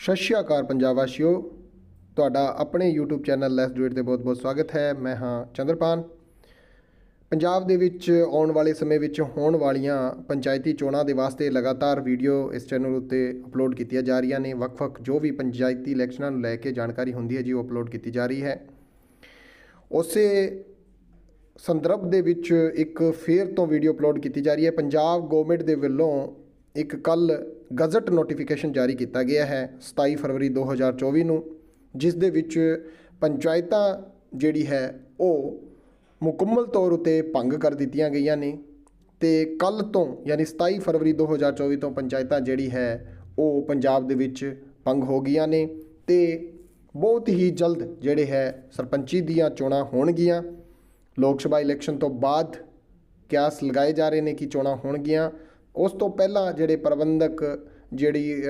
ਸਤਿ ਸ਼੍ਰੀ ਅਕਾਲ ਪੰਜਾਬ ਵਾਸੀਓ। ਤੁਹਾਡਾ ਆਪਣੇ YouTube channel let's do it ਤੇ ਬਹੁਤ-ਬਹੁਤ ਸਵਾਗਤ ਹੈ। ਮੈਂ ਹਾਂ ਚੰਦਰਪਾਨ। ਪੰਜਾਬ ਦੇ ਵਿੱਚ ਆਉਣ ਵਾਲੇ ਸਮੇਂ ਵਿੱਚ ਹੋਣ ਵਾਲੀਆਂ ਪੰਚਾਇਤੀ ਚੋਣਾਂ ਦੇ ਵਾਸਤੇ ਲਗਾਤਾਰ ਵੀਡੀਓ ਇਸ ਚੈਨਲ ਉੱਤੇ ਅਪਲੋਡ ਕੀਤੀਆਂ ਜਾ ਰਹੀਆਂ ਨੇ। ਵੱਖ-ਵੱਖ ਜੋ ਵੀ ਪੰਚਾਇਤੀ ਇਲੈਕਸ਼ਨਾਂ ਨੂੰ ਲੈ ਕੇ ਜਾਣਕਾਰੀ ਹੁੰਦੀ ਹੈ ਜੀ, ਉਹ ਅਪਲੋਡ ਕੀਤੀ ਜਾ ਰਹੀ ਹੈ। ਉਸੇ ਸੰਦਰਭ ਦੇ ਵਿੱਚ ਇੱਕ ਫੇਰ ਤੋਂ ਵੀਡੀਓ ਅਪਲੋਡ ਕੀਤੀ ਜਾ ਰਹੀ ਹੈ। ਪੰਜਾਬ ਗਵਰਨਮੈਂਟ ਦੇ ਵੱਲੋਂ ਇੱਕ ਕੱਲ ਗਜ਼ਟ ਨੋਟੀਫਿਕੇਸ਼ਨ ਜਾਰੀ ਕੀਤਾ ਗਿਆ ਹੈ 27 ਫਰਵਰੀ 2024 ਨੂੰ, ਜਿਸ ਦੇ ਵਿੱਚ ਪੰਚਾਇਤਾਂ ਜਿਹੜੀ ਹੈ ਉਹ ਮੁਕੰਮਲ ਤੌਰ ਉਤੇ ਭੰਗ ਕਰ ਦਿੱਤੀਆਂ ਗਈਆਂ ਨੇ ਤੇ ਕੱਲ ਤੋਂ ਯਾਨੀ 27 ਫਰਵਰੀ 2024 ਤੋਂ ਪੰਚਾਇਤਾਂ ਜਿਹੜੀ ਹੈ ਉਹ ਪੰਜਾਬ ਦੇ ਵਿੱਚ ਭੰਗ ਹੋ ਗਈਆਂ ਨੇ ਤੇ ਬਹੁਤ ਹੀ ਜਲਦ ਜਿਹੜੇ ਹੈ ਸਰਪੰਚੀ ਦੀਆਂ ਚੋਣਾਂ ਹੋਣਗੀਆਂ। ਲੋਕ ਸਭਾ ਇਲੈਕਸ਼ਨ ਤੋਂ ਬਾਅਦ ਕਿਆਸ ਲਗਾਏ ਜਾ ਰਹੇ ਨੇ ਕਿ ਚੋਣਾਂ ਹੋਣਗੀਆਂ। ਉਸ ਤੋਂ ਪਹਿਲਾਂ ਜਿਹੜੇ ਪ੍ਰਬੰਧਕ ਜਿਹੜੀ